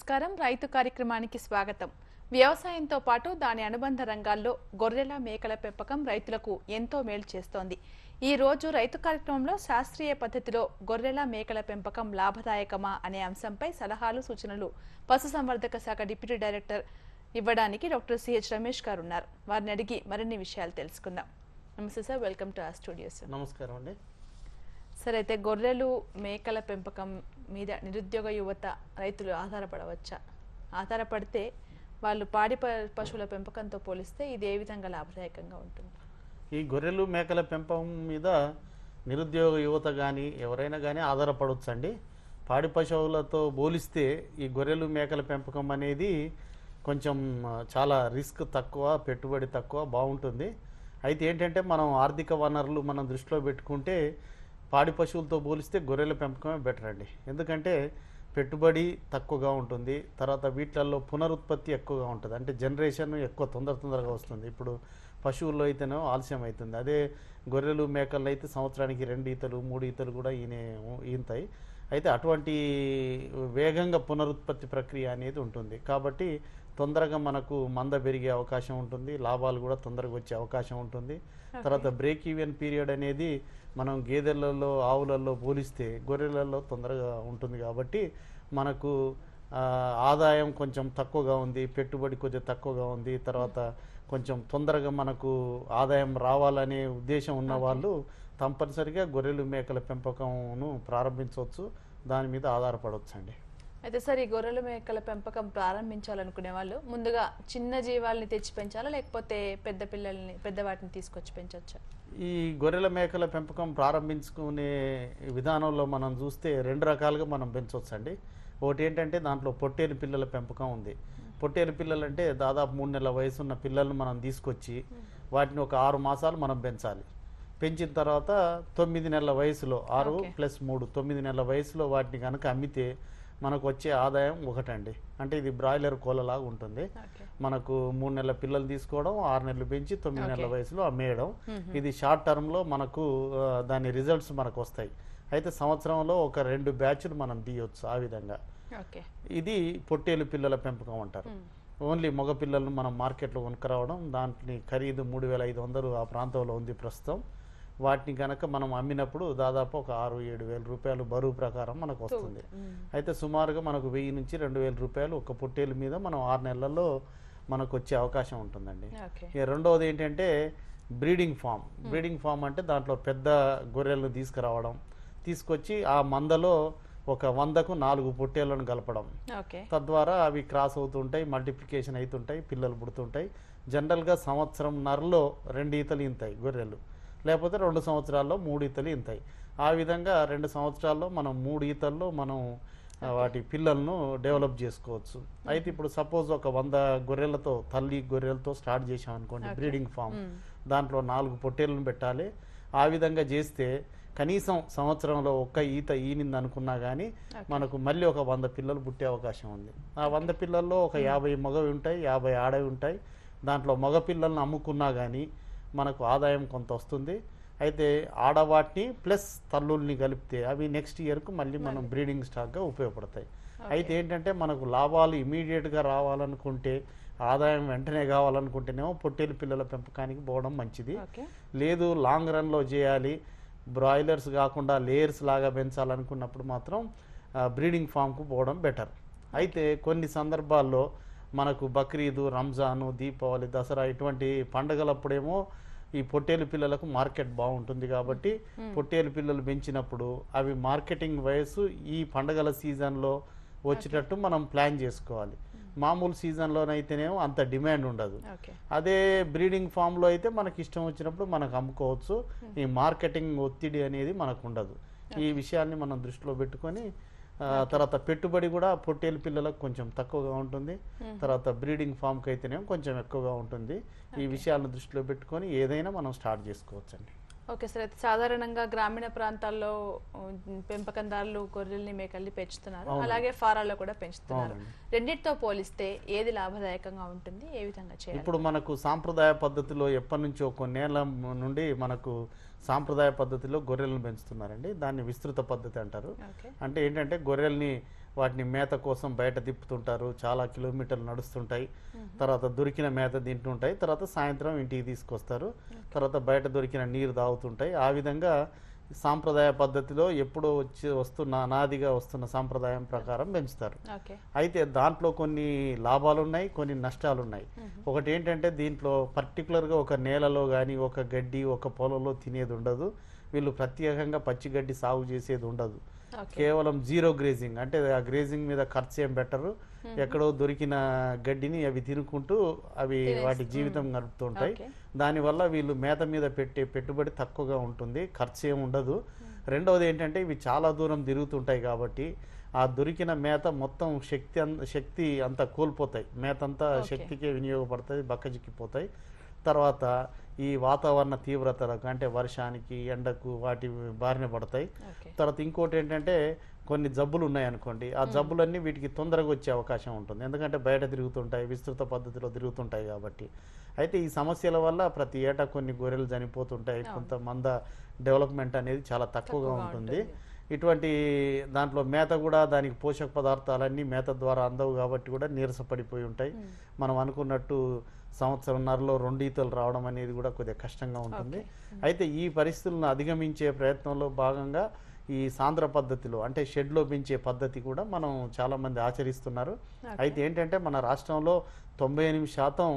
నమస్కారం. రైతు కార్యక్రమానికి స్వాగతం. వ్యవసాయంతో పాటు దాని అనుబంధ రంగాల్లో గొర్రెల మేకల పెంపకం రైతులకు ఎంతో మేలు చేస్తోంది. ఈ రోజు రైతు కార్యక్రమంలో శాస్త్రీయ పద్ధతిలో గొర్రెల మేకల పెంపకం లాభదాయకమా అనే అంశంపై సలహాలు సూచనలు పశుసంవర్ధక శాఖ డిప్యూటీ డైరెక్టర్ ఇవ్వడానికి డాక్టర్ సిహెచ్ రమేష్ గారు ఉన్నారు వారిని అడిగి మరిన్ని విషయాలు తెలుసుకుందాం. నమస్తే సార్. వెల్కమ్ టు ఆ స్టూడియోస్ నమస్కారం అండి. సరే అయితే గొర్రెలు మేకల పెంపకం మీద నిరుద్యోగ యువత రైతులు ఆధారపడవచ్చా? ఆధారపడితే వాళ్ళు పాడి ప- పశువుల పెంపకంతో పోలిస్తే ఇది ఏ విధంగా లాభదాయకంగా ఉంటుంది? ఈ గొర్రెలు మేకల పెంపకం మీద నిరుద్యోగ యువత కానీ ఎవరైనా కానీ ఆధారపడవచ్చండి పాడి పశువులతో పోలిస్తే ఈ గొర్రెలు మేకల పెంపకం అనేది కొంచెం చాలా రిస్క్ తక్కువ పెట్టుబడి తక్కువ బాగుంటుంది. అయితే ఏంటంటే మనం ఆర్థిక వనరులు మనం దృష్టిలో పెట్టుకుంటే పాడి పశువులతో పోలిస్తే గొర్రెల పెంపకమే బెటర్ అండి. ఎందుకంటే పెట్టుబడి తక్కువగా ఉంటుంది తర్వాత వీటిల్లో పునరుత్పత్తి ఎక్కువగా ఉంటుంది. అంటే జనరేషన్ ఎక్కువ తొందర తొందరగా వస్తుంది. ఇప్పుడు పశువుల్లో అయితేనో ఆలస్యం అవుతుంది అదే గొర్రెలు మేకల్లో అయితే సంవత్సరానికి రెండు ఈతలు మూడు ఈతలు కూడా ఈనే ఈంతాయి. అయితే అటువంటి వేగంగా పునరుత్పత్తి ప్రక్రియ అనేది ఉంటుంది. కాబట్టి తొందరగా మనకు మంద పెరిగే అవకాశం ఉంటుంది. లాభాలు కూడా తొందరగా వచ్చే అవకాశం ఉంటుంది. తర్వాత బ్రేక్ ఈవెన్ పీరియడ్ అనేది మనం గేదెలలో ఆవులలో పోలిస్తే గొర్రెలలో తొందరగా ఉంటుంది కాబట్టి మనకు ఆదాయం కొంచెం తక్కువగా ఉంది పెట్టుబడి కొంచెం తక్కువగా ఉంది తర్వాత కొంచెం తొందరగా మనకు ఆదాయం రావాలనే ఉద్దేశం ఉన్న వాళ్ళు తప్పనిసరిగా గొర్రెలు మేకల పెంపకంను ప్రారంభించవచ్చు. దాని మీద ఆధారపడవచ్చు అండి అయితే సార్ ఈ గొర్రెల మేకల పెంపకం ప్రారంభించాలనుకునే వాళ్ళు ముందుగా చిన్న జీవాల్ని తెచ్చి పెంచాలా లేకపోతే పెద్ద పిల్లల్ని పెద్ద వాటిని తీసుకొచ్చి పెంచొచ్చా? ఈ గొర్రెల మేకల పెంపకం ప్రారంభించుకునే విధానంలో మనం చూస్తే రెండు రకాలుగా మనం పెంచవచ్చు అండి ఒకటి ఏంటంటే దాంట్లో పొట్టేలు పిల్లల పెంపకం ఉంది. పొట్టేలు పిల్లలు అంటే దాదాపు మూడు నెలల వయసు ఉన్న పిల్లల్ని మనం తీసుకొచ్చి వాటిని ఒక ఆరు మాసాలు మనం పెంచాలి. పెంచిన తర్వాత తొమ్మిది నెలల వయసులో ఆరు. ప్లస్ మూడు తొమ్మిది నెలల వయసులో వాటిని కనుక అమ్మితే మనకు వచ్చే ఆదాయం ఒకటండి. అంటే ఇది బ్రాయిలర్ కోలలాగా ఉంటుంది. మనకు మూడు నెలల పిల్లలు తీసుకోవడం ఆరు నెలలు పెంచి తొమ్మిది నెలల. వయసులో అమ్మేయడం. ఇది షార్ట్ టర్మ్లో మనకు దాని రిజల్ట్స్ మనకు వస్తాయి అయితే సంవత్సరంలో ఒక రెండు బ్యాచ్లు మనం తీయొచ్చు ఆ విధంగా. ఇది పొట్టేలు పిల్లల పెంపకం అంటారు. ఓన్లీ మగ పిల్లలను మనం మార్కెట్లో కొనుక్కరావడం దాంట్లో ఖరీదు మూడు వేల ఐదు వందలు ఆ ప్రాంతంలో ఉంది ప్రస్తుతం. వాటిని కనుక మనం అమ్మినప్పుడు దాదాపు ఒక ఆరు ఏడు వేల రూపాయలు బరువు ప్రకారం మనకు వస్తుంది. అయితే సుమారుగా మనకు వెయ్యి నుంచి రెండు వేల రూపాయలు ఒక పొట్టేలు మీద మనం ఆరు నెలల్లో మనకు వచ్చే అవకాశం ఉంటుందండి. రెండవది ఏంటంటే బ్రీడింగ్ ఫామ్. బ్రీడింగ్ ఫామ్ అంటే దాంట్లో పెద్ద గొర్రెలను తీసుకురావడం తీసుకొచ్చి ఆ మందలో ఒక వందకు నాలుగు పొట్టేళ్ళను కలపడం. తద్వారా అవి క్రాస్ అవుతుంటాయి మల్టిప్లికేషన్ అవుతుంటాయి పిల్లలు పుడుతుంటాయి. జనరల్గా సంవత్సరంన్నరలో రెండు ఈతలు ఇంతాయి గొర్రెలు. లేకపోతే రెండు సంవత్సరాల్లో మూడు ఈతలు ఇంతాయి. ఆ విధంగా రెండు సంవత్సరాల్లో మనం మూడు ఈతల్లో మనం వాటి పిల్లలను డెవలప్ చేసుకోవచ్చు. అయితే ఇప్పుడు సపోజ్ ఒక వంద గొర్రెలతో తల్లి గొర్రెలతో స్టార్ట్ చేసాం అనుకోండి బ్రీడింగ్ ఫామ్. దాంట్లో నాలుగు పొట్టేళ్ళను పెట్టాలి. ఆ విధంగా చేస్తే కనీసం సంవత్సరంలో ఒక్క ఈత ఈనింది అనుకున్నా కానీ మనకు మళ్ళీ ఒక వంద పిల్లలు పుట్టే అవకాశం ఉంది. ఆ వంద పిల్లల్లో ఒక యాభై మగవి ఉంటాయి యాభై ఆడవి ఉంటాయి. దాంట్లో మగ పిల్లల్ని అమ్ముకున్నా కానీ మనకు ఆదాయం కొంత వస్తుంది. అయితే ఆడవాటిని ప్లస్ తల్లుల్ని కలిపితే అవి నెక్స్ట్ ఇయర్కు మళ్ళీ మనం బ్రీడింగ్ స్టాక్గా ఉపయోగపడతాయి. అయితే ఏంటంటే మనకు లాభాలు ఇమీడియట్గా రావాలనుకుంటే ఆదాయం వెంటనే కావాలనుకుంటేనేమో పొట్టేలు పిల్లల పెంపకానికి పోవడం మంచిది. లేదు లాంగ్ రన్లో చేయాలి బ్రాయిలర్స్ కాకుండా లేయర్స్ లాగా పెంచాలనుకున్నప్పుడు మాత్రం బ్రీడింగ్ ఫామ్కు పోవడం బెటర్. అయితే కొన్ని సందర్భాల్లో మనకు బక్రీదు రంజాను దీపావళి దసరా ఇటువంటి పండగలప్పుడేమో ఈ పొట్టేలు పిల్లలకు మార్కెట్ బాగుంటుంది కాబట్టి పొట్టేలు పిల్లలు పెంచినప్పుడు అవి మార్కెటింగ్ వయసు ఈ పండగల సీజన్లో వచ్చేటట్టు మనం ప్లాన్ చేసుకోవాలి. మామూలు సీజన్లోనైతేనేమో అంత డిమాండ్ ఉండదు. అదే బ్రీడింగ్ ఫామ్లో అయితే మనకి ఇష్టం వచ్చినప్పుడు మనకు అమ్ముకోవచ్చు. ఈ మార్కెటింగ్ ఒత్తిడి అనేది మనకు ఉండదు. ఈ విషయాన్ని మనం దృష్టిలో పెట్టుకొని తర్వాత పెట్టుబడి కూడా పొట్టేలు పిల్లలకు కొంచెం తక్కువగా ఉంటుంది. తర్వాత బ్రీడింగ్ ఫామ్కి అయితేనేమో కొంచెం ఎక్కువగా ఉంటుంది. ఈ విషయాలను దృష్టిలో పెట్టుకొని ఏదైనా మనం స్టార్ట్ చేసుకోవచ్చు అండి ఓకే సార్ అయితే సాధారణంగా గ్రామీణ ప్రాంతాల్లో పెంపకందారులు గొర్రెల్ని మేకల్ని పెంచుతున్నారు. అలాగే ఫారాల్లో కూడా పెంచుతున్నారు. రెండింటితో పోలిస్తే ఏది లాభదాయకంగా ఉంటుంది? ఏ విధంగా చేయాలి? ఇప్పుడు మనకు సాంప్రదాయ పద్ధతిలో ఎప్పటి నుంచో కొన్నేళ్ళ నుండి మనకు సాంప్రదాయ పద్ధతిలో గొర్రెలను పెంచుతున్నారండి. దాన్ని విస్తృత పద్ధతి అంటారు. అంటే ఏంటంటే గొర్రెల్ని వాటిని మేత కోసం బయట తిప్పుతుంటారు. చాలా కిలోమీటర్లు నడుస్తుంటాయి. తర్వాత దొరికిన మేత తింటుంటాయి. తర్వాత సాయంత్రం ఇంటికి తీసుకొస్తారు. తర్వాత బయట దొరికిన నీరు తాగుతుంటాయి. ఆ విధంగా సాంప్రదాయ పద్ధతిలో ఎప్పుడో వచ్చి వస్తున్న అనాదిగా వస్తున్న సాంప్రదాయం ప్రకారం పెంచుతారు. అయితే దాంట్లో కొన్ని లాభాలు ఉన్నాయి కొన్ని నష్టాలు ఉన్నాయి ఒకటి ఏంటంటే దీంట్లో పర్టికులర్గా ఒక నేలలో కానీ ఒక గడ్డి ఒక పొలంలో తినేది ఉండదు వీళ్ళు ప్రత్యేకంగా పచ్చి గడ్డి సాగు చేసేది ఉండదు కేవలం జీరో గ్రేజింగ్. అంటే ఆ గ్రేజింగ్ మీద ఖర్చు ఏం పెట్టరు. ఎక్కడో దొరికిన గడ్డిని అవి తినుకుంటూ అవి వాటి జీవితం గడుపుతుంటాయి. దానివల్ల వీళ్ళు మేత మీద పెట్టే పెట్టుబడి తక్కువగా ఉంటుంది. ఖర్చు ఏమి ఉండదు. రెండవది ఏంటంటే ఇవి చాలా దూరం తిరుగుతుంటాయి కాబట్టి ఆ దొరికిన మేత మొత్తం శక్తి శక్తి అంతా కోల్పోతాయి. మేత అంతా. శక్తికే వినియోగపడుతుంది బక్కజిక్కిపోతాయి తర్వాత ఈ వాతావరణ తీవ్రతలకు అంటే వర్షానికి ఎండకు వాటి బారిన పడతాయి. తర్వాత ఇంకోటి ఏంటంటే కొన్ని జబ్బులు ఉన్నాయనుకోండి ఆ జబ్బులన్నీ వీటికి తొందరగా వచ్చే అవకాశం ఉంటుంది. ఎందుకంటే బయట తిరుగుతుంటాయి విస్తృత పద్ధతిలో తిరుగుతుంటాయి కాబట్టి. అయితే ఈ సమస్యల వల్ల ప్రతి ఏటా కొన్ని గొర్రెలు చనిపోతుంటాయి. కొంత మంద డెవలప్మెంట్ అనేది చాలా తక్కువగా ఉంటుంది. ఇటువంటి దాంట్లో మేత కూడా దానికి పోషక పదార్థాలన్నీ మేత ద్వారా అందవు కాబట్టి కూడా నీరసపడిపోయి ఉంటాయి. మనం అనుకున్నట్టు సంవత్సరంన్నరలో రెండు ఈతలు రావడం అనేది కూడా కొద్దిగా కష్టంగా ఉంటుంది. అయితే ఈ పరిస్థితులను అధిగమించే ప్రయత్నంలో భాగంగా ఈ సాంద్ర పద్ధతిలో అంటే షెడ్లో పెంచే పద్ధతి కూడా మనం చాలామంది ఆచరిస్తున్నారు. అయితే ఏంటంటే మన రాష్ట్రంలో తొంభై ఎనిమిది శాతం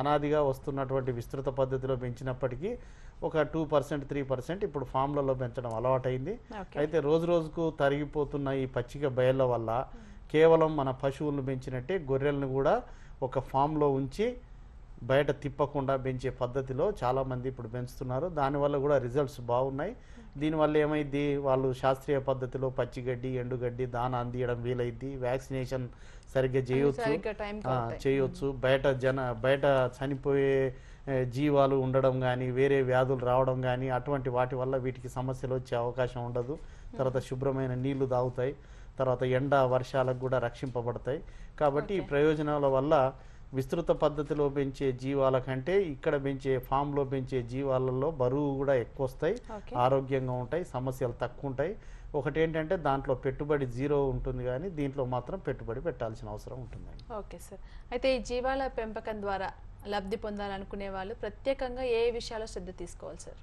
అనాదిగా వస్తున్నటువంటి విస్తృత పద్ధతిలో పెంచినప్పటికీ ఒక టూ పర్సెంట్ త్రీ పర్సెంట్ ఇప్పుడు ఫామ్లలో పెంచడం అలవాటైంది. అయితే రోజు రోజుకు తరిగిపోతున్న ఈ పచ్చిక బయళ్ళ వల్ల కేవలం మన పశువులను పెంచినట్టే గొర్రెలను కూడా ఒక ఫామ్లో ఉంచి బయట తిప్పకుండా పెంచే పద్ధతిలో చాలామంది ఇప్పుడు పెంచుతున్నారు. దానివల్ల కూడా రిజల్ట్స్ బాగున్నాయి. దీనివల్ల ఏమైంది? వాళ్ళు శాస్త్రీయ పద్ధతిలో పచ్చిగడ్డి ఎండుగడ్డి దాన అందియడం వీలైద్ది. వ్యాక్సినేషన్ సరిగ్గా చేయొచ్చు. చేయొచ్చు. బయట జన బయట చనిపోయే జీవాలు ఉండడం కానీ వేరే వ్యాధులు రావడం కానీ అటువంటి వాటి వల్ల వీటికి సమస్యలు వచ్చే అవకాశం ఉండదు. తర్వాత శుభ్రమైన నీళ్ళు తాగుతాయి. తర్వాత ఎండ వర్షాలకు కూడా రక్షింపబడతాయి. కాబట్టి ఈ ప్రయోజనాల వల్ల విస్తృత పద్ధతిలో పెంచే జీవాల కంటే ఇక్కడ పెంచే ఫామ్లో పెంచే జీవాలలో బరువు కూడా ఎక్కువ వస్తాయి ఆరోగ్యంగా ఉంటాయి సమస్యలు తక్కువ ఉంటాయి ఒకటి ఏంటంటే దాంట్లో పెట్టుబడి జీరో ఉంటుంది కానీ దీంట్లో మాత్రం పెట్టుబడి పెట్టాల్సిన అవసరం ఉంటుందండి. Okay sir. అయితే ఈ జీవాల పెంపకం ద్వారా లబ్ధి పొందాలనుకునే వాళ్ళు ప్రత్యేకంగా ఏ విషయాల్లో శ్రద్ధ తీసుకోవాలి సార్?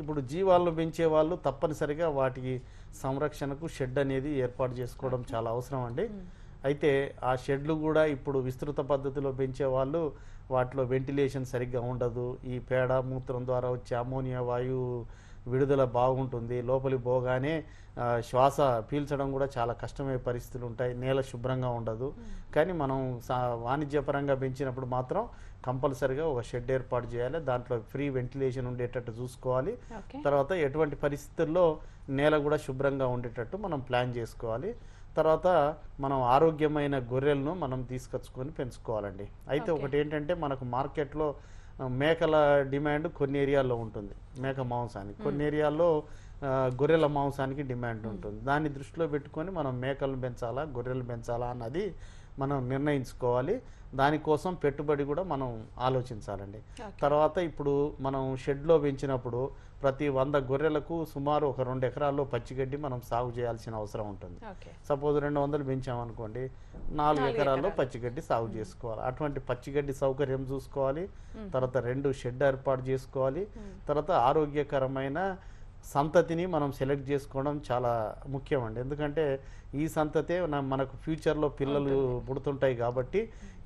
ఇప్పుడు జీవాలను పెంచే వాళ్ళు తప్పనిసరిగా వాటికి సంరక్షణకు షెడ్ అనేది ఏర్పాటు చేసుకోవడం చాలా అవసరం అండి. అయితే ఆ షెడ్లు కూడా ఇప్పుడు విస్తృత పద్ధతిలో పెంచే వాళ్ళు వాటిలో వెంటిలేషన్ సరిగ్గా ఉండదు. ఈ పేడ మూత్రం ద్వారా వచ్చే అమోనియా వాయువు విడుదల బాగుంటుంది. లోపలి పోగానే శ్వాస పీల్చడం కూడా చాలా కష్టమయ్యే పరిస్థితులు ఉంటాయి. నేల శుభ్రంగా ఉండదు. కానీ మనం సా- వాణిజ్యపరంగా పెంచినప్పుడు మాత్రం కంపల్సరిగా ఒక షెడ్ ఏర్పాటు చేయాలి. దాంట్లో ఫ్రీ వెంటిలేషన్ ఉండేటట్టు చూసుకోవాలి. తర్వాత ఎటువంటి పరిస్థితుల్లో నేల కూడా శుభ్రంగా ఉండేటట్టు మనం ప్లాన్ చేసుకోవాలి. తర్వాత మనం ఆరోగ్యమైన గొర్రెలను మనం తీసుకొచ్చుకొని పెంచుకోవాలండి. అయితే. ఒకటి ఏంటంటే మనకు మార్కెట్లో మేకల డిమాండ్ కొన్ని ఏరియాల్లో ఉంటుంది. మేక మాంసానికి. కొన్ని ఏరియాల్లో గొర్రెల మాంసానికి డిమాండ్ ఉంటుంది. దాన్ని దృష్టిలో పెట్టుకొని మనం మేకలను పెంచాలా గొర్రెలు పెంచాలా అన్నది మనం నిర్ణయించుకోవాలి. దానికోసం పెట్టుబడి కూడా మనం ఆలోచించాలండి. తర్వాత ఇప్పుడు మనం షెడ్లో పెంచినప్పుడు ప్రతి వంద గొర్రెలకు సుమారు ఒక రెండు ఎకరాల్లో పచ్చిగడ్డి మనం సాగు చేయాల్సిన అవసరం ఉంటుంది. సపోజ్ రెండు వందలు పెంచామనుకోండి నాలుగు ఎకరాల్లో ఎకరాలు. పచ్చిగడ్డి సాగు చేసుకోవాలి. అటువంటి పచ్చిగడ్డి సౌకర్యం చూసుకోవాలి. తర్వాత రెండు షెడ్ ఏర్పాటు చేసుకోవాలి. తర్వాత ఆరోగ్యకరమైన సంతతిని మనం సెలెక్ట్ చేసుకోవడం చాలా ముఖ్యమండి. ఎందుకంటే ఈ సంతతే మనకు ఫ్యూచర్లో పిల్లలు పుడుతుంటాయి కాబట్టి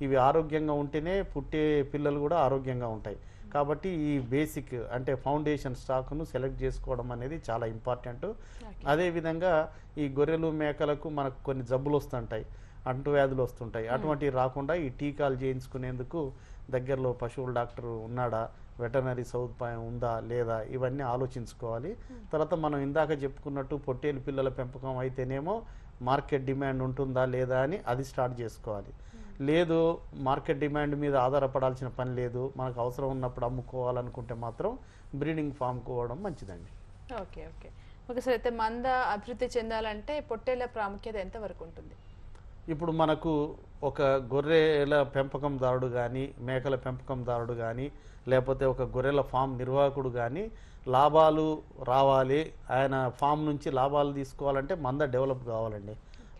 ఇవి ఆరోగ్యంగా ఉంటేనే పుట్టే పిల్లలు కూడా ఆరోగ్యంగా ఉంటాయి. కాబట్టి ఈ బేసిక్ అంటే ఫౌండేషన్ స్టాక్ను సెలెక్ట్ చేసుకోవడం అనేది చాలా ఇంపార్టెంట్. అదేవిధంగా ఈ గొర్రెలు మేకలకు మనకు కొన్ని జబ్బులు వస్తుంటాయి అంటువ్యాధులు వస్తుంటాయి. అటువంటివి రాకుండా ఈ టీకాలు చేయించుకునేందుకు దగ్గరలో పశువుల డాక్టర్ ఉన్నాడా? వెటనరీ సదుపాయం ఉందా లేదా ఇవన్నీ ఆలోచించుకోవాలి. తర్వాత మనం ఇందాక చెప్పుకున్నట్టు పొట్టేలు పిల్లల పెంపకం అయితేనేమో మార్కెట్ డిమాండ్ ఉంటుందా లేదా అని అది స్టార్ట్ చేసుకోవాలి. లేదు మార్కెట్ డిమాండ్ మీద ఆధారపడాల్సిన పని లేదు మనకు అవసరం ఉన్నప్పుడు అమ్ముకోవాలనుకుంటే మాత్రం బ్రీడింగ్ ఫామ్ కోవడం మంచిదండి. Okay okay. ఓకే సార్ అయితే మంద అభివృద్ధి చెందాలంటే పొట్టేళ్ళ ప్రాముఖ్యత ఎంత వరకు ఉంటుంది? ఇప్పుడు మనకు ఒక గొర్రెల పెంపకందారుడు కానీ మేకల పెంపకందారుడు కానీ లేకపోతే ఒక గొర్రెల ఫామ్ నిర్వాహకుడు కానీ లాభాలు రావాలి. ఆయన ఫామ్ నుంచి లాభాలు తీసుకోవాలంటే మంద డెవలప్ కావాలండి.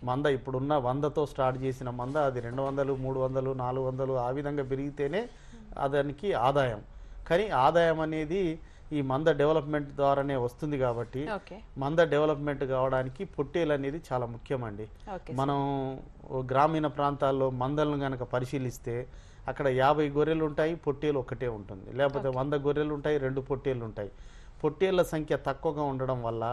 మంద ఇప్పుడున్న వందతో స్టార్ట్ చేసిన మంద అది రెండు వందలు మూడు వందలు నాలుగు వందలు ఆ విధంగా పెరిగితేనే దానికి ఆదాయం. కానీ ఆదాయం అనేది ఈ మంద డెవలప్మెంట్ ద్వారానే వస్తుంది కాబట్టి మంద డెవలప్మెంట్ కావడానికి పొట్టేలు అనేది చాలా ముఖ్యమండి. మనం గ్రామీణ ప్రాంతాల్లో మందలను కనుక పరిశీలిస్తే అక్కడ యాభై గొర్రెలు ఉంటాయి పొట్టేలు ఒకటే ఉంటుంది. లేకపోతే వంద గొర్రెలు ఉంటాయి రెండు పొట్టేలు ఉంటాయి. పొట్టేళ్ళ సంఖ్య తక్కువగా ఉండడం వల్ల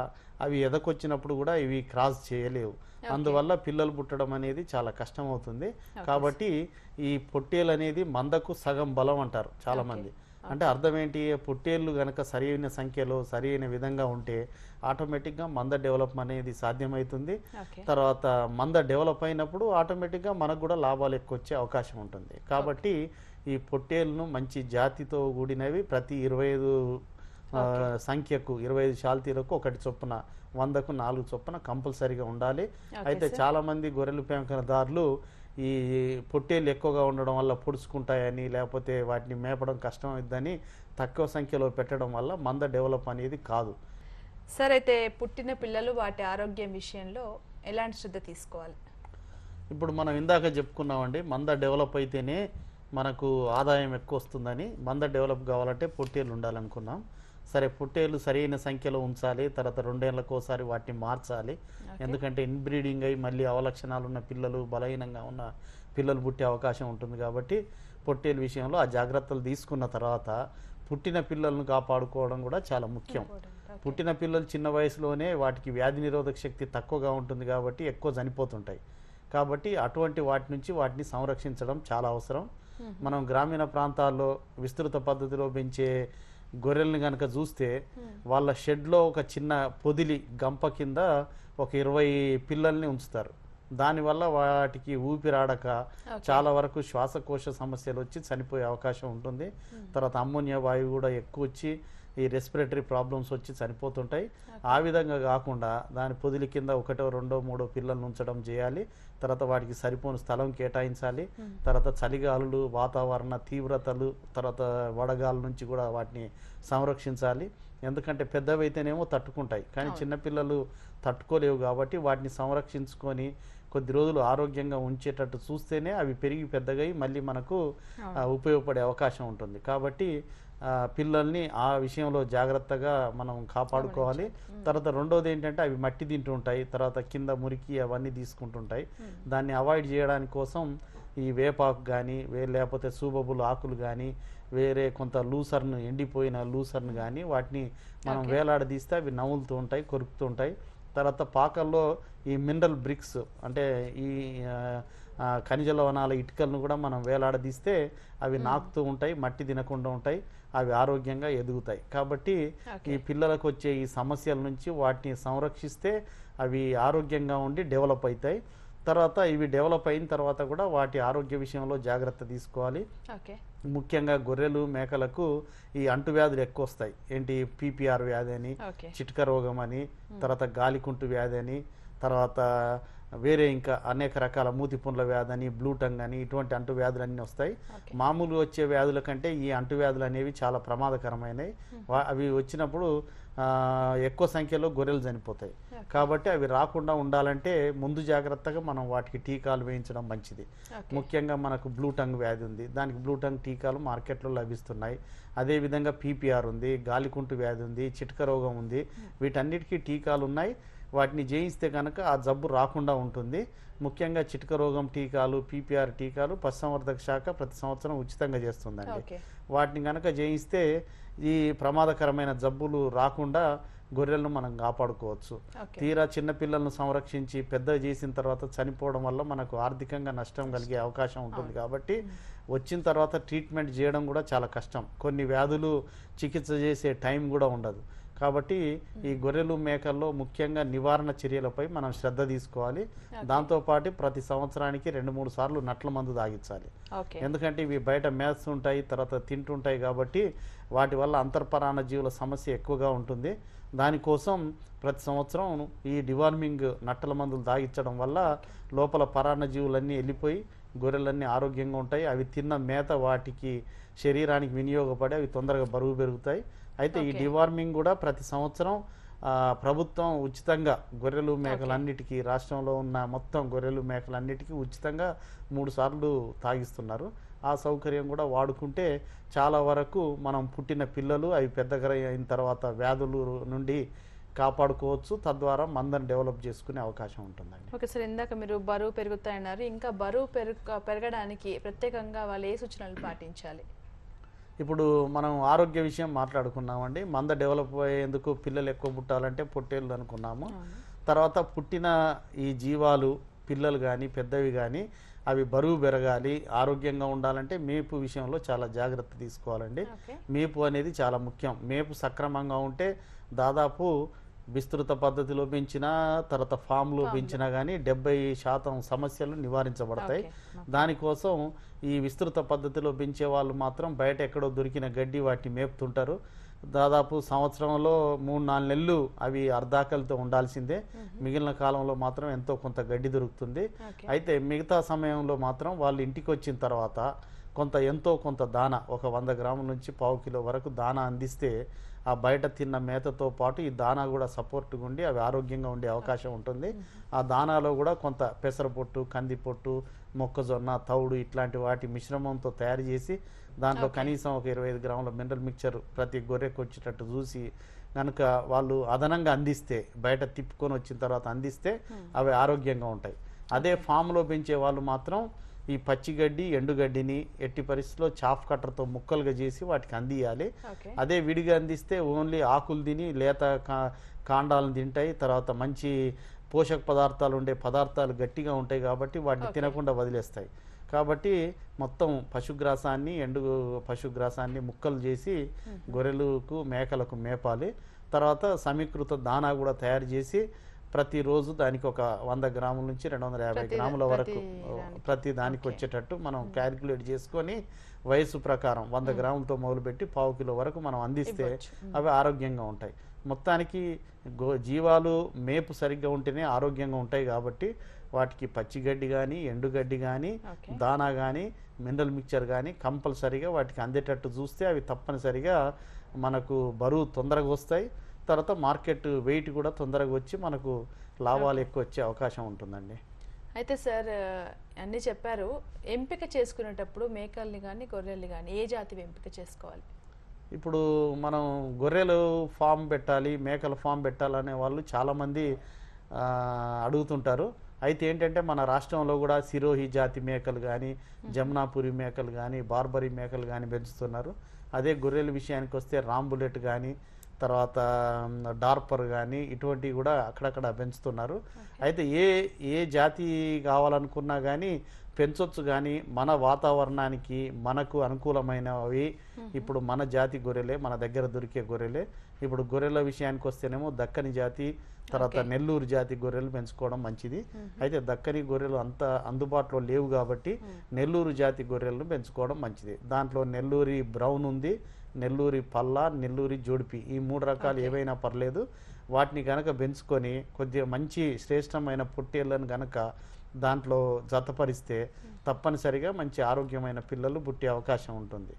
అవి ఎదకొచ్చినప్పుడు కూడా ఇవి క్రాస్ చేయలేవు. అందువల్ల పిల్లలు పుట్టడం అనేది చాలా కష్టం అవుతుంది కాబట్టి ఈ పొట్టేలు అనేది మందకు సగం బలం అంటారు చాలా మంది అంటే అర్థం ఏంటి పొట్టేళ్ళు గనక సరైన సంఖ్యలో సరైన విధంగా ఉంటే ఆటోమేటిక్గా మంద డెవలప్ అనేది సాధ్యమవుతుంది తర్వాత మంద డెవలప్ అయినప్పుడు ఆటోమేటిక్గా మనకు కూడా లాభాలు ఎక్కువ వచ్చే అవకాశం ఉంటుంది. కాబట్టి ఈ పొట్టేళ్ళను మంచి జాతితో కూడినవి ప్రతి ఇరవై ఐదు సంఖ్యకు ఇరవై ఐదు శాల్తీలకు ఒకటి చొప్పున వందకు నాలుగు చొప్పున కంపల్సరీగా ఉండాలి. అయితే చాలా మంది గొర్రెలు పెంపకదారులు ఈ పొట్టేళ్ళు ఎక్కువగా ఉండడం వల్ల పొడుచుకుంటాయని లేకపోతే వాటిని మేపడం కష్టం అవుతుందని తక్కువ సంఖ్యలో పెట్టడం వల్ల మంద డెవలప్ అనేది కాదు. సార్ అయితే పుట్టిన పిల్లలు వాటి ఆరోగ్యం విషయంలో ఎలాంటి శ్రద్ధ తీసుకోవాలి? ఇప్పుడు మనం ఇందాక చెప్పుకున్నామండి మంద డెవలప్ అయితేనే మనకు ఆదాయం ఎక్కువ వస్తుందని మంద డెవలప్ కావాలంటే పొట్టేళ్ళు ఉండాలనుకున్నాం. సరే పొట్టేళ్ళు సరైన సంఖ్యలో ఉంచాలి తర్వాత రెండేళ్ళకు ఒకసారి వాటిని మార్చాలి. ఎందుకంటే ఇన్బ్రీడింగ్ అయి మళ్ళీ అవలక్షణాలు ఉన్న పిల్లలు బలహీనంగా ఉన్న పిల్లలు పుట్టే అవకాశం ఉంటుంది కాబట్టి పొట్టేలు విషయంలో ఆ జాగ్రత్తలు తీసుకున్న తర్వాత పుట్టిన పిల్లలను కాపాడుకోవడం కూడా చాలా ముఖ్యం. పుట్టిన పిల్లలు చిన్న వయసులోనే వాటికి వ్యాధి నిరోధక శక్తి తక్కువగా ఉంటుంది కాబట్టి ఎక్కువ చనిపోతుంటాయి. కాబట్టి అటువంటి వాటి నుంచి వాటిని సంరక్షించడం చాలా అవసరం. మనం గ్రామీణ ప్రాంతాల్లో విస్తృత పద్ధతిలో పెంచే గొర్రెల్ని కనుక చూస్తే వాళ్ళ షెడ్లో ఒక చిన్న పొదిలి గంప కింద ఒక ఇరవై పిల్లల్ని ఉంచుతారు. దానివల్ల వాటికి ఊపిరాడక చాలా వరకు శ్వాసకోశ సమస్యలు వచ్చి చనిపోయే అవకాశం ఉంటుంది. తర్వాత అమ్మోనియా వాయువు కూడా ఎక్కువ వచ్చి ఈ రెస్పిరేటరీ ప్రాబ్లమ్స్ వచ్చి చనిపోతుంటాయి ఆ విధంగా కాకుండా దాని పొదిలి కింద ఒకటో రెండో మూడో పిల్లల్ని ఉంచడం చేయాలి. తర్వాత వాటికి సరిపోని స్థలం కేటాయించాలి. తర్వాత చలిగాలులు వాతావరణ తీవ్రతలు తర్వాత వడగాల నుంచి కూడా వాటిని సంరక్షించాలి. ఎందుకంటే పెద్దవైతేనేమో తట్టుకుంటాయి. కానీ చిన్నపిల్లలు తట్టుకోలేవు కాబట్టి వాటిని సంరక్షించుకొని కొద్ది రోజులు ఆరోగ్యంగా ఉంచేటట్టు చూస్తేనే అవి పెరిగి పెద్దగై మళ్ళీ మనకు ఉపయోగపడే అవకాశం ఉంటుంది. కాబట్టి పిల్లల్ని ఆ విషయంలో జాగ్రత్తగా మనం కాపాడుకోవాలి. తర్వాత రెండోది ఏంటంటే అవి మట్టి తింటుంటాయి. తర్వాత కింద మురికి అవన్నీ తీసుకుంటుంటాయి. దాన్ని అవాయిడ్ చేయడానికి కోసం ఈ వేపాకు కానీ వే లేకపోతే సూబబుల్ ఆకులు కానీ వేరే కొంత లూసర్ను ఎండిపోయిన లూసర్ను కానీ వాటిని మనం వేలాడదీస్తే అవి నవ్వులుతూ ఉంటాయి కొరుకుతూ ఉంటాయి. తర్వాత పాకల్లో ఈ మినరల్ బ్రిక్స్ అంటే ఈ ఖనిజ లవణాల ఇటుకలను కూడా మనం వేలాడదీస్తే అవి నాకుతూ ఉంటాయి మట్టి తినకుండా ఉంటాయి అవి ఆరోగ్యంగా ఎదుగుతాయి. కాబట్టి ఈ పిల్లలకు వచ్చే ఈ సమస్యల నుంచి వాటిని సంరక్షిస్తే అవి ఆరోగ్యంగా ఉండి డెవలప్ అవుతాయి. తర్వాత ఇవి డెవలప్ అయిన తర్వాత కూడా వాటి ఆరోగ్య విషయంలో జాగ్రత్త తీసుకోవాలి. ముఖ్యంగా గొర్రెలు మేకలకు ఈ అంటువ్యాధులు ఎక్కువ వస్తాయి ఏంటి? పీపీఆర్ వ్యాధి అని చిట్క రోగం అని తర్వాత గాలికుంటు వ్యాధి అని తర్వాత వేరే ఇంకా అనేక రకాల మూతి పుండ్ల వ్యాధి అని బ్లూ టంగ్ అని ఇటువంటి అంటువ్యాధులు అన్నీ వస్తాయి. ఓకే. మామూలు వచ్చే వ్యాధుల కంటే ఈ అంటువ్యాధులు అనేవి చాలా ప్రమాదకరమైనవి. అవి వచ్చినప్పుడు ఎక్కువ సంఖ్యలో గొర్రెలు చనిపోతాయి. కాబట్టి అవి రాకుండా ఉండాలంటే ముందు జాగ్రత్తగా మనం వాటికి టీకాలు వేయించడం మంచిది. ముఖ్యంగా మనకు బ్లూ టంగ్ వ్యాధి ఉంది. దానికి బ్లూ టంగ్ టీకాలు మార్కెట్లో లభిస్తున్నాయి. అదేవిధంగా పీపీఆర్ ఉంది గాలికుంటు వ్యాధి ఉంది చిట్క రోగం ఉంది. వీటన్నిటికీ టీకాలు ఉన్నాయి. వాటిని జయిస్తే కనుక ఆ జబ్బు రాకుండా ఉంటుంది. ముఖ్యంగా చిట్క రోగం టీకాలు పీపీఆర్ టీకాలు పశుసంవర్ధక శాఖ ప్రతి సంవత్సరం ఉచితంగా చేస్తుందండి. వాటిని కనుక జయిస్తే ఈ ప్రమాదకరమైన జబ్బులు రాకుండా గొర్రెలను మనం కాపాడుకోవచ్చు. తీరా చిన్న పిల్లలను సంరక్షించి పెద్ద చేసిన తర్వాత చనిపోవడం వల్ల మనకు ఆర్థికంగా నష్టం కలిగే అవకాశం ఉంటుంది కాబట్టి వచ్చిన తర్వాత ట్రీట్మెంట్ చేయడం కూడా చాలా కష్టం. కొన్ని వ్యాధులు చికిత్స చేసే టైం కూడా ఉండదు. కాబట్టి ఈ గొర్రెలు మేకల్లో ముఖ్యంగా నివారణ చర్యలపై మనం శ్రద్ధ తీసుకోవాలి. దాంతోపాటు ప్రతి సంవత్సరానికి రెండు మూడు సార్లు నట్ల మందు తాగించాలి. ఎందుకంటే ఇవి బయట మేస్తుంటాయి తర్వాత తింటుంటాయి కాబట్టి వాటి వల్ల అంతర్పరాణ జీవుల సమస్య ఎక్కువగా ఉంటుంది. దానికోసం ప్రతి సంవత్సరం ఈ డివార్మింగ్ నట్టల మందులు తాగించడం వల్ల లోపల పరాన్న జీవులన్నీ వెళ్ళిపోయి గొర్రెలన్నీ ఆరోగ్యంగా ఉంటాయి. అవి తిన్న మేత వాటికి శరీరానికి వినియోగపడి అవి తొందరగా బరువు పెరుగుతాయి. అయితే ఈ. డివార్మింగ్ కూడా ప్రతి సంవత్సరం ప్రభుత్వం ఉచితంగా గొర్రెలు మేకలన్నిటికీ రాష్ట్రంలో ఉన్న మొత్తం గొర్రెలు మేకలన్నిటికీ ఉచితంగా మూడు సార్లు తాగిస్తున్నారు. ఆ సౌకర్యం కూడా వాడుకుంటే చాలా వరకు మనం పుట్టిన పిల్లలు అవి పెద్దగా అయిన తర్వాత వ్యాధులు నుండి కాపాడుకోవచ్చు. తద్వారా మందని డెవలప్ చేసుకునే అవకాశం ఉంటుందండి. ఓకే సార్ ఇందాక మీరు బరువు పెరుగుతాయన్నారు. ఇంకా బరువు పెరుగు పెరగడానికి ప్రత్యేకంగా వాళ్ళు ఏ సూచనలు పాటించాలి? ఇప్పుడు మనం ఆరోగ్య విషయం మాట్లాడుకున్నామండి. మంద డెవలప్ అయ్యేందుకు పిల్లలు ఎక్కువ పుట్టాలంటే పొట్టేళ్ళు అనుకున్నాము. తర్వాత పుట్టిన ఈ జీవాలు పిల్లలు కానీ పెద్దవి కానీ అవి బరువు పెరగాలి ఆరోగ్యంగా ఉండాలంటే మేపు విషయంలో చాలా జాగ్రత్త తీసుకోవాలండి. మేపు అనేది చాలా ముఖ్యం. మేపు సక్రమంగా ఉంటే దాదాపు విస్తృత పద్ధతిలో పెంచినా తర్వాత ఫామ్లో పెంచినా కానీ డెబ్బై శాతం సమస్యలు నివారించబడతాయి. దానికోసం ఈ విస్తృత పద్ధతిలో పెంచే వాళ్ళు మాత్రం బయట ఎక్కడో దొరికిన గడ్డి వాటిని మేపుతుంటారు. దాదాపు సంవత్సరంలో మూడు నాలుగు నెలలు అవి అర్ధాకలితో ఉండాల్సిందే. మిగిలిన కాలంలో మాత్రం ఎంతో కొంత గడ్డి దొరుకుతుంది. అయితే మిగతా సమయంలో మాత్రం వాళ్ళు ఇంటికి వచ్చిన తర్వాత కొంత ఎంతో కొంత దాన ఒక వంద గ్రాముల నుంచి పావు కిలో వరకు దాన అందిస్తే ఆ బయట తిన్న మేతతో పాటు ఈ దానా కూడా సపోర్ట్గా ఉండి అవి ఆరోగ్యంగా ఉండే అవకాశం ఉంటుంది. ఆ దానాలో కూడా కొంత పెసరపొట్టు కందిపొట్టు మొక్కజొన్న తౌడు ఇట్లాంటి వాటి మిశ్రమంతో తయారు చేసి దాంట్లో కనీసం ఒక ఇరవై ఐదు గ్రాముల మినరల్ మిక్చర్ ప్రతి గొర్రెకు వచ్చేటట్టు చూసి కనుక వాళ్ళు అదనంగా అందిస్తే బయట తిప్పుకొని వచ్చిన తర్వాత అందిస్తే అవి ఆరోగ్యంగా ఉంటాయి. అదే ఫామ్లో పెంచే వాళ్ళు మాత్రం ఈ పచ్చిగడ్డి ఎండుగడ్డిని ఎట్టి పరిస్థితిలో చాఫ్ కట్టర్తో ముక్కలుగా చేసి వాటికి అందియాలి. అదే విడిగా అందిస్తే ఓన్లీ ఆకులు తిని లేత కా కాండాలను తింటాయి. తర్వాత మంచి పోషక పదార్థాలు ఉండే పదార్థాలు గట్టిగా ఉంటాయి కాబట్టి వాటిని తినకుండా వదిలేస్తాయి. కాబట్టి మొత్తం పశుగ్రాసాన్ని ఎండు పశుగ్రాసాన్ని ముక్కలు చేసి గొర్రెలకు మేకలకు మేపాలి. తర్వాత సమీకృత దానా కూడా తయారు చేసి ప్రతిరోజు దానికి ఒక వంద గ్రాముల నుంచి రెండు వందల యాభై గ్రాముల వరకు ప్రతి దానికి. వచ్చేటట్టు మనం క్యాలిక్యులేట్ చేసుకొని వయసు ప్రకారం వంద గ్రాములతో మొదలుపెట్టి పావు కిలో వరకు మనం అందిస్తే. అవి ఆరోగ్యంగా ఉంటాయి మొత్తానికి గో జీవాలు మేపు సరిగ్గా ఉంటేనే ఆరోగ్యంగా ఉంటాయి కాబట్టి వాటికి పచ్చిగడ్డి కానీ ఎండుగడ్డి కానీ. దానా కానీ మినరల్ మిక్చర్ కానీ కంపల్సరీగా వాటికి అందేటట్టు చూస్తే అవి తప్పనిసరిగా మనకు బరువు తొందరగా వస్తాయి తర్వాత మార్కెట్ వెయిట్ కూడా తొందరగా వచ్చి మనకు లాభాలు ఎక్కువ వచ్చే అవకాశం ఉంటుందండి. అయితే సార్ అన్నీ చెప్పారు. ఎంపిక చేసుకునేటప్పుడు మేకల్ని కానీ గొర్రెల్ని కానీ ఏ జాతి ఎంపిక చేసుకోవాలి? ఇప్పుడు మనం గొర్రెలు ఫామ్ పెట్టాలి మేకల ఫామ్ పెట్టాలనే వాళ్ళు చాలామంది అడుగుతుంటారు. అయితే ఏంటంటే మన రాష్ట్రంలో కూడా సిరోహి జాతి మేకలు కానీ జమునాపురి మేకలు కానీ బార్బరీ మేకలు కానీ పెంచుతున్నారు. అదే గొర్రెల విషయానికి వస్తే రాంబులెట్ కానీ తర్వాత డార్పర్ కానీ ఇటువంటివి కూడా అక్కడక్కడ పెంచుతున్నారు. అయితే ఏ ఏ జాతి కావాలనుకున్నా కానీ పెంచొచ్చు కానీ మన వాతావరణానికి మనకు అనుకూలమైనవి. ఇప్పుడు మన జాతి గొర్రెలే మన దగ్గర దొరికే గొర్రెలే. ఇప్పుడు గొర్రెల విషయానికి వస్తేనేమో దక్కని జాతి తర్వాత నెల్లూరు జాతి గొర్రెలు పెంచుకోవడం మంచిది. అయితే దక్కని గొర్రెలు అంత అందుబాటులో లేవు కాబట్టి నెల్లూరు జాతి గొర్రెలను పెంచుకోవడం మంచిది. దాంట్లో నెల్లూరి బ్రౌన్ ఉంది నెల్లూరి పల్లా నెల్లూరి జోడిపి. ఈ మూడు రకాలు ఏవైనా పర్లేదు. వాటిని గనక పెంచుకొని కొద్దిగా మంచి శ్రేష్టమైన పొట్టేళ్ళను గనక దాంట్లో జతపరిస్తే తప్పనిసరిగా మంచి ఆరోగ్యమైన పిల్లలు పుట్టే అవకాశం ఉంటుంది.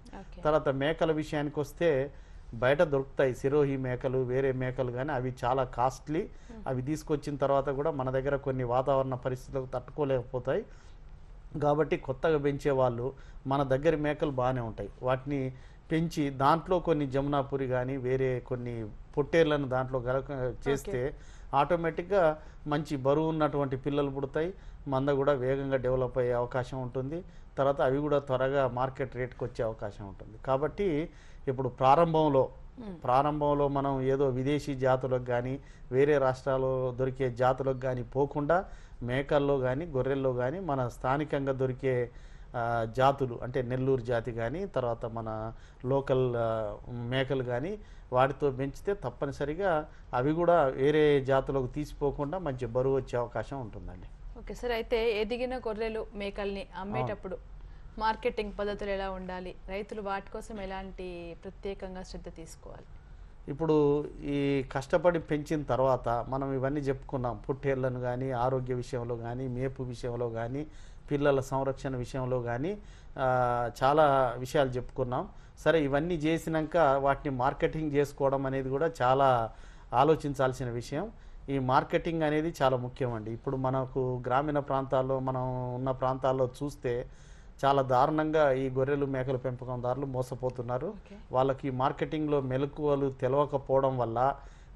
తర్వాత మేకల విషయానికి వస్తే బయట దొరుకుతాయి సిరోహి మేకలు వేరే మేకలు కానీ అవి చాలా కాస్ట్లీ. అవి తీసుకొచ్చిన తర్వాత కూడా మన దగ్గర కొన్ని వాతావరణ పరిస్థితులకు తట్టుకోలేకపోతాయి. కాబట్టి కొత్తగా పెంచే వాళ్ళు మన దగ్గర మేకలు బాగానే ఉంటాయి. వాటిని పెంచి దాంట్లో కొన్ని జమునాపురి కానీ వేరే కొన్ని పొట్టేళ్ళను దాంట్లో గలక చేస్తే ఆటోమేటిక్గా మంచి బరువు ఉన్నటువంటి పిల్లలు పుడతాయి. మంద కూడా వేగంగా డెవలప్ అయ్యే అవకాశం ఉంటుంది. తర్వాత అవి కూడా త్వరగా మార్కెట్ రేట్కి వచ్చే అవకాశం ఉంటుంది. కాబట్టి ఇప్పుడు ప్రారంభంలో ప్రారంభంలో మనం ఏదో విదేశీ జాతులకు కానీ వేరే రాష్ట్రాల్లో దొరికే జాతులకు కానీ పోకుండా మేకల్లో కానీ గొర్రెల్లో కానీ మన స్థానికంగా దొరికే జాతులు అంటే నెల్లూరు జాతి కానీ తర్వాత మన లోకల్ మేకలు కానీ వాటితో పెంచితే తప్పనిసరిగా అవి కూడా వేరే జాతులకు తీసిపోకుండా మంచి బరువు వచ్చే అవకాశం ఉంటుందండి. ఓకే సార్ అయితే ఎదిగిన గొర్రెలు మేకల్ని అమ్మేటప్పుడు మార్కెటింగ్ పద్ధతులు ఎలా ఉండాలి? రైతులు వాటి కోసం ఎలాంటి ప్రత్యేకంగా శ్రద్ధ తీసుకోవాలి? ఇప్పుడు ఈ కష్టపడి పెంచిన తర్వాత మనం ఇవన్నీ చెప్పుకున్నాం పుట్టేళ్ళను కానీ ఆరోగ్య విషయంలో కానీ మేపు విషయంలో కానీ పిల్లల సంరక్షణ విషయంలో కానీ చాలా విషయాలు చెప్పుకున్నాం. సరే ఇవన్నీ చేసినాక వాటిని మార్కెటింగ్ చేసుకోవడం అనేది కూడా చాలా ఆలోచించాల్సిన విషయం. ఈ మార్కెటింగ్ అనేది చాలా ముఖ్యం అండి ఇప్పుడు మనకు గ్రామీణ ప్రాంతాల్లో మనం ఉన్న ప్రాంతాల్లో చూస్తే చాలా దారుణంగా ఈ గొర్రెలు మేకల పెంపకందారులు మోసపోతున్నారు. వాళ్ళకి మార్కెటింగ్లో మెలకువలు తెలవకపోవడం వల్ల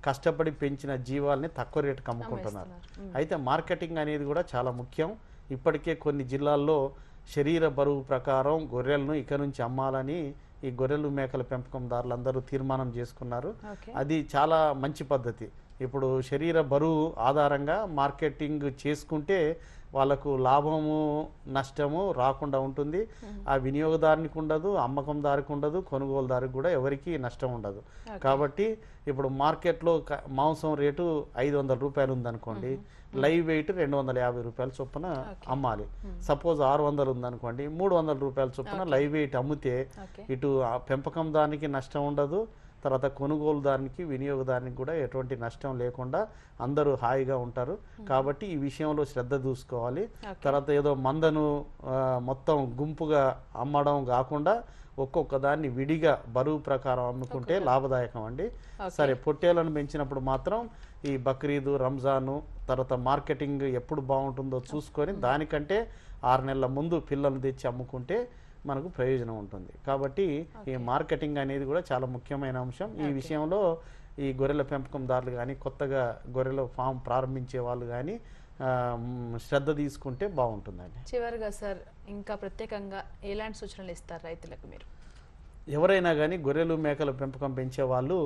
కష్టపడి పెంచిన జీవాల్ని తక్కువ రేటుకి అమ్ముకుంటున్నారు. అయితే మార్కెటింగ్ అనేది కూడా చాలా ముఖ్యం. ఇప్పటికే కొన్ని జిల్లాల్లో శరీర బరువు ప్రకారం గొర్రెలను ఇక నుంచి అమ్మాలని ఈ గొర్రెలు మేకల పెంపకందారులందరూ తీర్మానం చేసుకున్నారు. అది చాలా మంచి పద్ధతి. ఇప్పుడు శరీర బరువు ఆధారంగా మార్కెటింగ్ చేసుకుంటే వాళ్ళకు లాభము నష్టము రాకుండా ఉంటుంది. ఆ వినియోగదారునికి ఉండదు అమ్మకందారికి ఉండదు కొనుగోలుదారికి కూడా ఎవరికి నష్టం ఉండదు. కాబట్టి ఇప్పుడు మార్కెట్లో మాంసం రేటు ఐదు వందల రూపాయలు ఉందనుకోండి లైవ్ వెయిట్ రెండు వందల యాభై రూపాయల చొప్పున అమ్మాలి. సపోజ్ ఆరు వందలు ఉందనుకోండి మూడు వందల రూపాయల చొప్పున లైవ్ వెయిట్ అమ్మితే ఇటు పెంపకం దానికి నష్టం ఉండదు తర్వాత కొనుగోలుదారునికి వినియోగదారునికి కూడా ఎటువంటి నష్టం లేకుండా అందరూ హాయిగా ఉంటారు. కాబట్టి ఈ విషయంలో శ్రద్ధ చూసుకోవాలి. తర్వాత ఏదో మందను మొత్తం గుంపుగా అమ్మడం కాకుండా ఒక్కొక్క దాన్ని విడిగా బరువు ప్రకారం అమ్ముకుంటే లాభదాయకం అండి. సరే పొట్టేలను పెంచినప్పుడు మాత్రం ఈ బక్రీదు రంజాను తర్వాత మార్కెటింగ్ ఎప్పుడు బాగుంటుందో చూసుకొని దానికంటే ఆరు నెలల ముందు పిల్లలు తెచ్చి అమ్ముకుంటే మనకు ప్రయోజనం ఉంటుంది. కాబట్టి ఈ మార్కెటింగ్ అనేది కూడా చాలా ముఖ్యమైన అంశం. ఈ విషయంలో ఈ గొర్రెల పెంపకందారులు కానీ కొత్తగా గొర్రెల ఫామ్ ప్రారంభించే వాళ్ళు కానీ శ్రద్ధ తీసుకుంటే బాగుంటుందండి. చివరిగా సార్ ఇంకా ప్రత్యేకంగా ఎలాంటి సూచనలు ఇస్తారు రైతులకు మీరు? ఎవరైనా కానీ గొర్రెలు మేకల పెంపకం పెంచే వాళ్ళు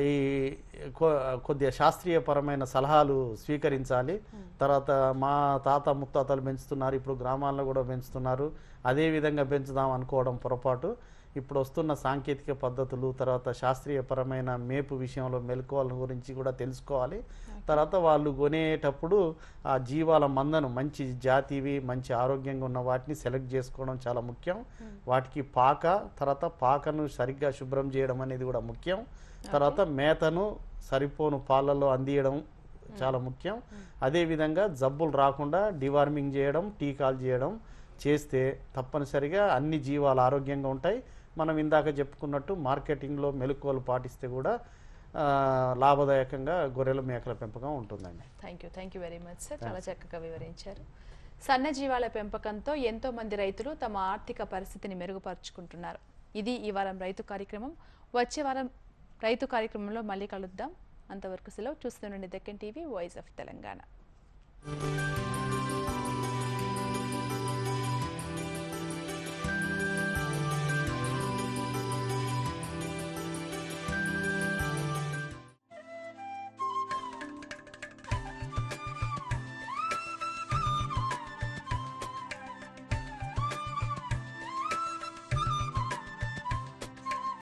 ఈ కొ- కొద్దిగా శాస్త్రీయపరమైన సలహాలు స్వీకరించాలి. తర్వాత మా తాత ముత్తాతలు పెంచుతున్నారు ఇప్పుడు గ్రామాల్లో కూడా పెంచుతున్నారు. అదే విధంగా పెంచుదాం అనుకోవడం పొరపాటు. ఇప్పుడు వస్తున్న సాంకేతిక పద్ధతులు తర్వాత శాస్త్రీయపరమైన మేపు విషయంలో మెలకువల గురించి కూడా తెలుసుకోవాలి. తర్వాత వాళ్ళు కొనేటప్పుడు ఆ జీవాల మందను మంచి జాతివి మంచి ఆరోగ్యంగా ఉన్న వాటిని సెలెక్ట్ చేసుకోవడం చాలా ముఖ్యం. వాటికి పాక తర్వాత పాకను సరిగ్గా శుభ్రం చేయడం అనేది కూడా ముఖ్యం. తర్వాత మేతను సరిపోను పాలలో అందియడం చాలా ముఖ్యం. అదేవిధంగా జబ్బులు రాకుండా డివార్మింగ్ చేయడం టీకాలు చేయడం చేస్తే తప్పనిసరిగా అన్ని జీవాలు ఆరోగ్యంగా ఉంటాయి. మనం ఇందాక చెప్పుకున్నట్టు మార్కెటింగ్లో మెలకువలు పాటిస్తే కూడా లాభదాయకంగా గొర్రెల మేకల పెంపకం ఉంటుందండి. Thank you thank you very much sir చాలా చక్కగా వివరించారు. సన్నజీవాల పెంపకంతో ఎంతో మంది రైతులు తమ ఆర్థిక పరిస్థితిని మెరుగుపరుచుకుంటున్నారు. ఇది ఈ వారం రైతు కార్యక్రమం. వచ్చే వారం రైతు కార్యక్రమంలో మళ్ళీ కలుద్దాం. అంతవరకు సెలవు చూస్తుండండి Deccan TV voice of Telangana.